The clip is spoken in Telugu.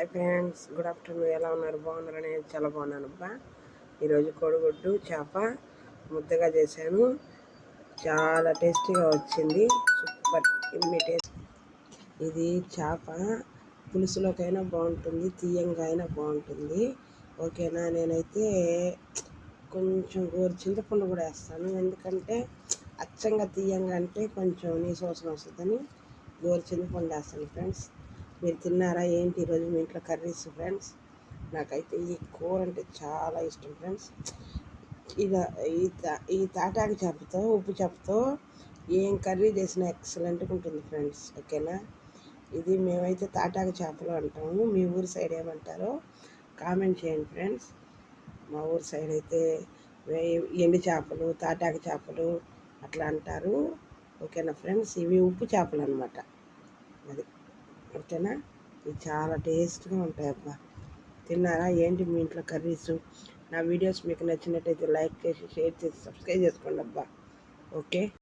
Hi friends good afternoon. ఎలా ఉన్నారు? బాగున్నారు? నేను చాలా బాగున్నాను అబ్బా. ఈరోజు కోడిగుడ్డు చేప ముద్దగా చేశాను. చాలా టేస్టీగా వచ్చింది. సూపర్. Yummy taste. ఇది చేప. పులుసులోకైనా బాగుంటుంది తీయంగా అయినా బాగుంటుంది. ఓకేనా? నేనైతే కొంచెం గోరు చింతపండు కూడా వేస్తాను. ఎందుకంటే అచ్చంగా తీయంగా అంటే కొంచెం నీ సోసం వస్తుందని గోరు చింతపండు వేస్తాను ఫ్రెండ్స్. మీరు తిన్నారా? ఏంటి ఈరోజు మీ ఇంట్లో కర్రీస్ ఫ్రెండ్స్? నాకైతే ఈ కూర అంటే చాలా ఇష్టం ఫ్రెండ్స్. ఇది ఈ ఈ తాటాకు చేపతో ఉప్పు చేపతో ఏం కర్రీ చేసినా ఎక్సలెంట్గా ఉంటుంది ఫ్రెండ్స్. ఓకేనా? ఇది మేమైతే తాటాకు చేపలు అంటాము. మీ ఊరి సైడ్ ఏమంటారో కామెంట్ చేయండి ఫ్రెండ్స్. మా ఊరి సైడ్ అయితే ఎండు చేపలు తాటాకు చేపలు అట్లా అంటారు. ఓకేనా ఫ్రెండ్స్? ఇవి ఉప్పు చేపలు అనమాట అది. ఓకేనా ఇవి చాలా టేస్ట్గా ఉంటాయి అబ్బా. తిన్నారా? ఏంటి మీ ఇంట్లో కర్రీస్? నా వీడియోస్ మీకు నచ్చినట్టయితే లైక్ చేసి షేర్ చేసి సబ్స్క్రైబ్ చేసుకోండి అబ్బా. ఓకే?